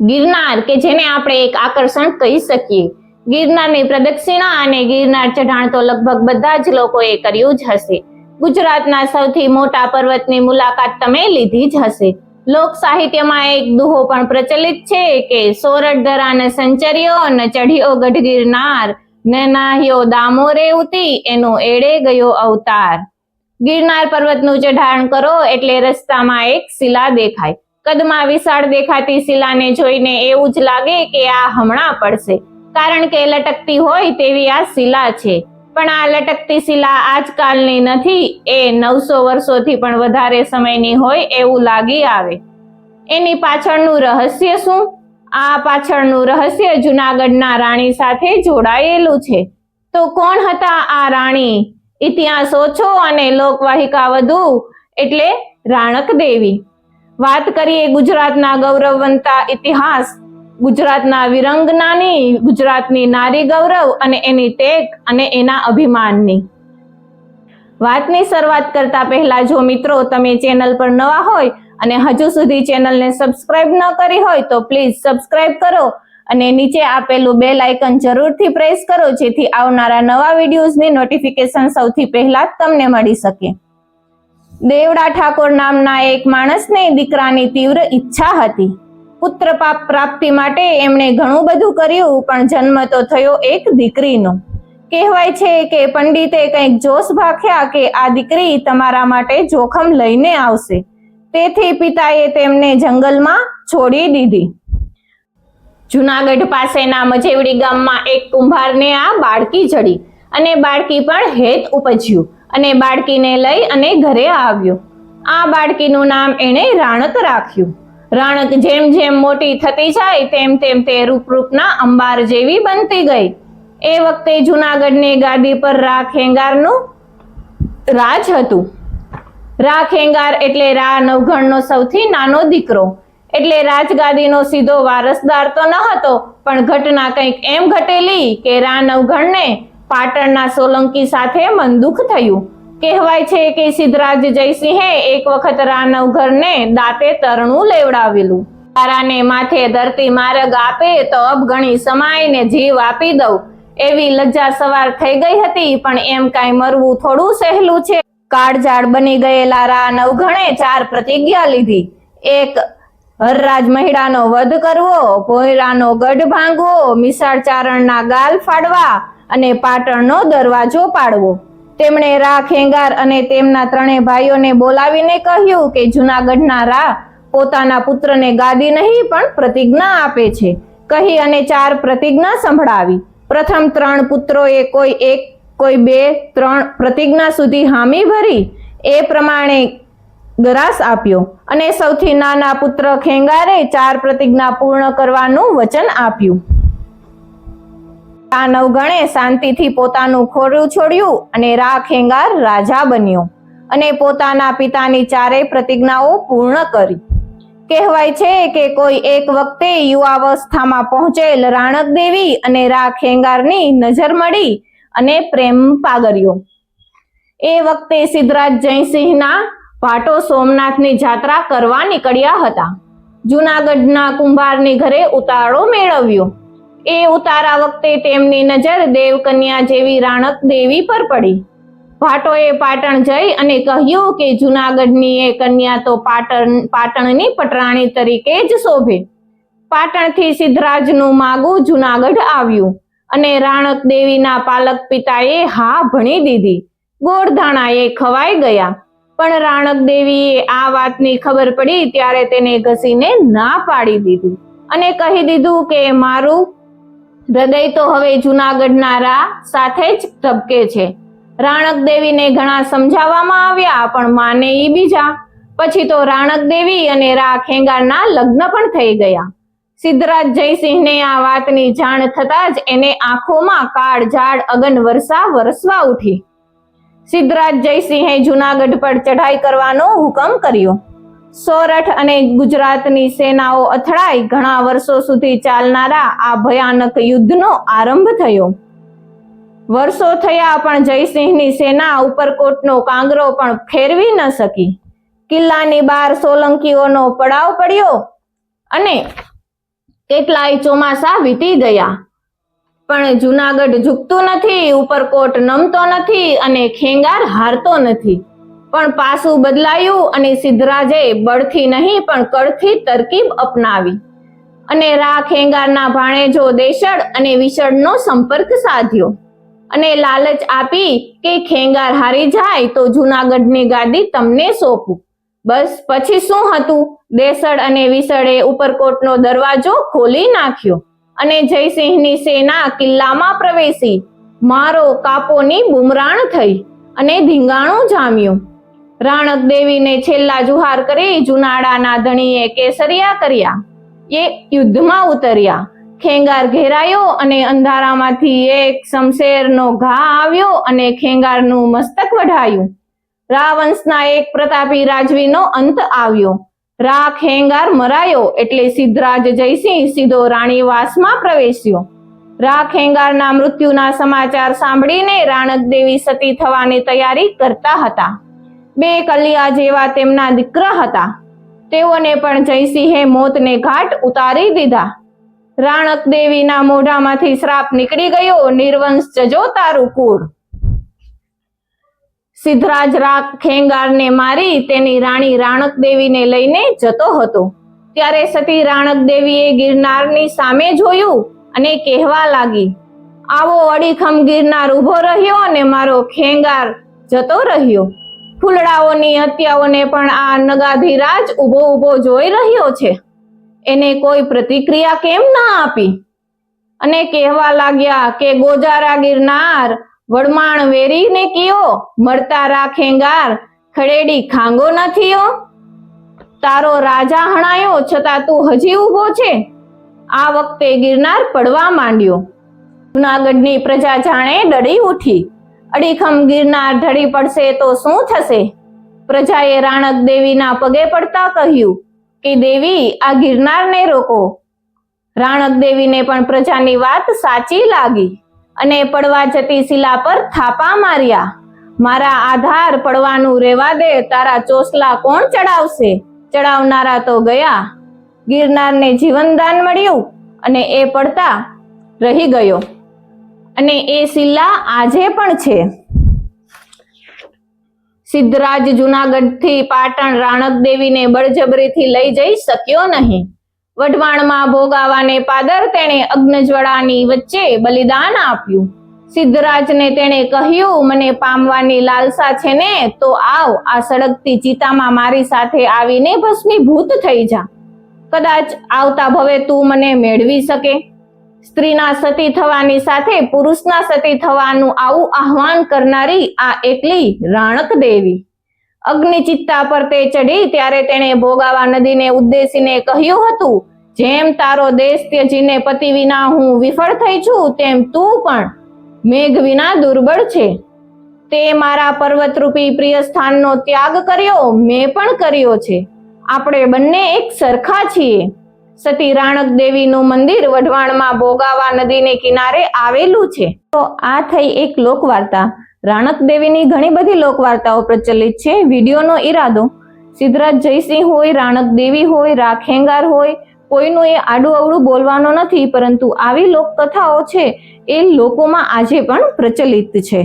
ગિરનાર, કે જેને આપણે એક આકર્ષણ કહી શકીએ. ગિરનારની પ્રદક્ષિણા અને ગિરનાર ચઢાણ તો લગભગ બધા જ લોકોએ કર્યું જ હશે. ગુજરાતના સૌથી મોટા પર્વતની મુલાકાત તમે લીધી જ હશે. લોક સાહિત્યમાં એક દુહો પણ પ્રચલિત છે કે સોરઠ ધરાને સંચર્યો અને ચઢ્યો ગઢ ગિરનાર, ને નાહ્યો દામોરે ઉતી, એનો એડે ગયો અવતાર. ગિરનાર પર્વતનું ચઢાણ કરો એટલે રસ્તામાં એક શિલા દેખાય. કદમાં વિશાળ દેખાતી શિલાને જોઈને એવું જ લાગે કે આ હમણાં પડશે. કારણ કે લટકતી હોય તેવી આ શિલા છે. પણ આ લટકતી શિલા આજકાલની નથી, એ નવસો વર્ષોથી પણ વધારે સમયની હોય એવું લાગી આવે. એની પાછળનું રહસ્ય શું? આ પાછળનું રહસ્ય જુનાગઢના રાણી સાથે જોડાયેલું છે. તો કોણ હતા આ રાણી? ઇતિહાસ ઓછો અને લોકવાહિકા વધુ, એટલે રાણક દેવી વાત કરીએ ગુજરાતના ગૌરવવંતા ઇતિહાસ, ગુજરાતના વિરંગનાની, ગુજરાતની નારી ગૌરવ અને એની ટેક અને એના અભિમાનની. વાતની શરૂઆત કરતા પહેલા જો મિત્રો તમે ચેનલ પર નવા હોય અને હજુ સુધી ચેનલને સબસ્ક્રાઇબ ન કરી હોય તો પ્લીઝ સબસ્ક્રાઇબ કરો અને નીચે આપેલું બેલ આઇકન જરૂરથી પ્રેસ કરો જેથી આવનારા નવા વિડીયોઝની નોટિફિકેશન સૌથી પહેલા તમને મળી શકે. દેવડા ઠાકોર નામના એક માણસને દીકરાની તીવ્ર ઈચ્છા હતી. પુત્ર પ્રાપ્તિ માટે એમણે ઘણું બધું કર્યું, પણ જન્મ તો થયો એક દીકરીનો. કહેવાય છે કે પંડિતે કંઈક જોશ ભાખ્યા કે આ દીકરી તમારા માટે જોખમ લઈને આવશે. તેથી પિતાએ તેમને જંગલમાં છોડી દીધી. જુનાગઢ પાસેના મજેવડી ગામમાં એક કુંભારને આ બાળકી જડી અને બાળકી પણ હેત ઉપજ્યું. અને બાળકીને લઈ અને ઘરે આવ્યો. આ બાળકીનું નામ એણે રાણક રાખ્યું. રાણક જેમ જેમ મોટી થતી જાય, તેમ તેમ તે રૂપરૂપના અંબાર જેવી બનતી ગઈ. એ વખતે જુનાગઢની ગાદી પર રા ખેંગારનું રાજ હતું. રા ખેંગાર એટલે રા નવઘણનો સૌથી નાનો દીકરો. એટલે રાજગાદીનો સીધો વારસદાર તો ન હતો, પણ ઘટના કંઈક એમ ઘટેલી કે રા નવઘણને પાટણના સોલંકી સાથે મન દુઃખ થયું. કહેવાય છે કે સિદ્ધરાજ જયસિંહે એક વખત રા નવઘરને દાંતે તરણું લેવડાવેલું. તારાને માથે ધરતી માર્ગ આપે તો અપગણી સમાયને જીવ આપી દઉં. એવી લજ્જા સવાર થઈ ગઈ હતી, પણ એમ કાંઈ મરવું થોડું સહેલું છે. કાળજાળ બની ગયેલા રા નવઘણે ચાર પ્રતિજ્ઞા લીધી. એક, હરરાજ મહિડાનો વધ કરવો ભોયરાનો ગઢ ભાંગવો, મિસાળ ચારણના ગાલ ફાડવા અને પાટણનો દરવાજો પાડવો. તેમણે રા ખેંગાર અને તેમના ત્રણેય ભાઈઓને બોલાવીને કહ્યું કે જુનાગઢના રા પોતાના પુત્રને ગાદી નહીં, પણ પ્રતિજ્ઞા આપે છે. કહી અને ચાર પ્રતિજ્ઞા સંભળાવી. પ્રથમ ત્રણ પુત્રોએ કોઈ એક, કોઈ બે, ત્રણ પ્રતિજ્ઞા સુધી હામી ભરી. એ પ્રમાણે ગરાસ આપ્યો અને સૌથી નાના પુત્ર ખેંગારે ચાર પ્રતિજ્ઞા પૂર્ણ કરવાનું વચન આપ્યું. આ નવગણે શાંતિથી પોતાનું ખોરું છોડ્યું અને રા ખેંગાર રાજા બન્યો. અને પોતાના પિતાની ચારેય પ્રતિજ્ઞાઓ પૂર્ણ કરી. કહેવાય છે કે કોઈ એક વખતે યુવાવસ્થામાં પહોંચેલ રાણક દેવી અને રા ખેંગારની નજર મળી અને પ્રેમ પાગર્યો. એ વખતે સિદ્ધરાજ જયસિંહના ભાટો સોમનાથની જાત્રા કરવા નીકળ્યા હતા. જુનાગઢના કુંભારની ઘરે ઉતારો મેળવ્યો. એ ઉતારા વખતે તેમની નજર દેવકન્યા જેવી રાણક દેવી પર પડી. ભાટોએ પાટણ જઈ અને કહ્યું કે જુનાગઢની એ કન્યા તો પાટણ, પાટણની પટરાણી તરીકે જ શોભે. પાટણથી સિદ્ધરાજનું માગું જુનાગઢ આવ્યું અને રાણક દેવીના પાલક પિતાએ હા ભણી દીધી. ગોળધાણાએ ખવાઈ ગયા. પણ રાણક દેવીએ આ વાતની ખબર પડી ત્યારે તેને ઘસીને ના પાડી દીધી અને કહી દીધું કે મારું હૃદય તો હવે જુનાગઢના રા સાથે જ ધબકે છે. રાણક દેવીને ઘણા સમજાવવામાં આવ્યા, પણ માને ઈ બીજા. પછી તો રાણક દેવી અને રા ખેંગારના લગ્ન પણ થઈ ગયા. સિદ્ધરાજ જયસિંહને આ વાતની જાણ થતા જ એને આંખોમાં કાળ, ઝાડ, અગન વર્ષા વરસવા ઉઠી. સિદ્ધરાજ જયસિંહે જુનાગઢ પર ચઢાઈ કરવાનો હુકમ કર્યો. સોરઠ અને ગુજરાતની સેનાઓ અથડાઈ ઘણા વર્ષો સુધી ચાલનારા આ ભયાનક યુદ્ધનો આરંભ થયો. વર્ષો થયા પણ જયસિંહની સેના ઉપરકોટનો કાંગરો પણ ફેરવી ન શકી. કિલ્લાની બહાર સોલંકીઓનો પડાવ પડ્યો અને કેટલાય ચોમાસા વીતી ગયા. પણ જુનાગઢ ઝૂકતું નથી ઉપરકોટ નમતો નથી અને ખેંગાર હારતો નથી. પણ પાસું બદલાયું અને સિદ્ધરાજે બળથી નહીં, પણ કળથી તરકીબ અપનાવી. અને રા ખેંગારના ભાણેજો દેશળ અને વિશળનો સંપર્ક સાધ્યો. અને લાલચ આપી કે ખેંગાર હારી જાય તો જુનાગઢની ગાદી તમને સોંપું. બસ પછી શું હતું? દેસળ અને વિસળે ઉપરકોટનો દરવાજો ખોલી નાખ્યો અને જયસિંહની સેના કિલ્લામાં પ્રવેશી. મારો કાપોની બુમરાણ થઈ અને ધીંગાણું જામ્યું. રાણક દેવીને છેલ્લા જુહાર કરી જુનાડાના ધણીએ કેસરિયા કર્યા. એ યુદ્ધમાં ઉતર્યા. ખેંગાર ઘેરાયો અને અંધારામાંથી એક શમશેરનો ઘા આવ્યો અને ખેંગારનું મસ્તક વઢાયું. રાવંશના એક પ્રતાપી રાજવીનો અંત આવ્યો. રા ખેંગાર મરાયો એટલે સિદ્ધરાજ જયસિંહ સીધો રાણીવાસમાં પ્રવેશ્યો. રા ખેંગારના મૃત્યુના સમાચાર સાંભળીને રાણક દેવી સતી થવાની તૈયારી કરતા હતા. બે કલિયા જેવા તેમના દીકરા હતા. તેઓને પણ જયસિંહે મોતને ઘાટ ઉતારી દીધા. રાણક દેવીના મોઢામાંથી શ્રાપ નીકળી ગયો, નિર્વંશ જજો તારું કુળ. સિદ્ધરાજ રાખ ખેંગારને મારી તેની રાણી રાણક દેવીને લઈને જતો હતો. ત્યારે સતી રાણક દેવીએ ગિરનારની સામે જોયું અને કહેવા લાગી, આવો અડીખમ ગિરનાર ઊભો રહ્યો અને મારો ખેંગાર જતો રહ્યો. ફૂલડાઓની હત્યાઓને પણ આ નગાધીરાજ ઊભો ઊભો જોઈ રહ્યો છે. એને કોઈ પ્રતિક્રિયા કેમ ના આપી? અને કહેવા લાગ્યા કે ગોજારા ગિરનાર, વડમાણ વેરીને કયો? મળતા રાખેંગાર, ખડેડી ખાંગો નથીઓ તારો રાજા હણાયો છતાં તું હજી ઊભો છે? આ વખતે ગિરનાર પડવા માંડ્યો. જુનાગઢની પ્રજા જાણે ડડી ઉઠી. અડીખમ ગિરનાર ઢળી પડશે તો શું થશે? પ્રજાએ રાણક દેવીના પગે પડતા કહ્યું કે, દેવી, આ ગિરનારને રોકો. રાણક દેવીને પણ પ્રજાની વાત સાચી લાગી અને પડવા જતી શિલા પર થાપા માર્યા. મારા આધાર પડવાનું રહેવા દે, તારા ચોસલા કોણ ચડાવશે? ચડાવનારા તો ગયા. ગિરનારને જીવનદાન મળ્યું અને એ પડતા રહી ગયો. અને એ શિલા આજે પણ છે. સિદ્ધરાજ જુનાગઢથી પાટણ રાણક દેવીને બળજબરીથી લઈ જઈ શક્યો નહીં. વઢવાણમાં ભોગાવાને પાદર તેણે અગ્નજ્વળાની વચ્ચે બલિદાન આપ્યું. સિદ્ધરાજને તેણે કહ્યું, મને પામવાની લાલસા છે ને, તો આવ, આ સળગતી ચિતામાં મારી સાથે આવીને ભસ્મીભૂત થઈ જા. કદાચ આવતા ભવે તું મને મેળવી શકે. સ્ત્રીના સતી થવાની સાથે પુરુષના સતી થવાનું આવું આહવાન કરનારી આ એકલી રાણક દેવી. અગ્નિચિત્તા પર તે ચડી ત્યારે તેણે ભોગાવા નદીને ઉદ્દેશીને કહ્યું હતું, જેમ તારો દેશ ત્યજીને પતિ વિના હું વિફળ થઈ છું, તેમ તું પણ મેઘ વિના દુર્બળ છે. તે મારા પર્વતરૂપી પ્રિય સ્થાનનો ત્યાગ કર્યો, મેં પણ કર્યો છે. આપણે બંને એક સરખા છીએ. સતી રાણક દેવીનું મંદિર વઢવાણમાં ભોગાવા નદીને કિનારે આવેલું છે. તો આ થઈ એક લોકવાર્તા. રાણક દેવીની ઘણી બધી લોકવાર્તાઓ પ્રચલિત છે. વિડીયોનો ઈરાદો. સિદ્ધરાજ જયસિંહ હોય, રાણક દેવી હોય, રાખેંગાર હોય, કોઈનું એ આડું અવળું બોલવાનો નથી, પરંતુ આવી લોકકથાઓ છે એ લોકોમાં આજે પણ પ્રચલિત છે.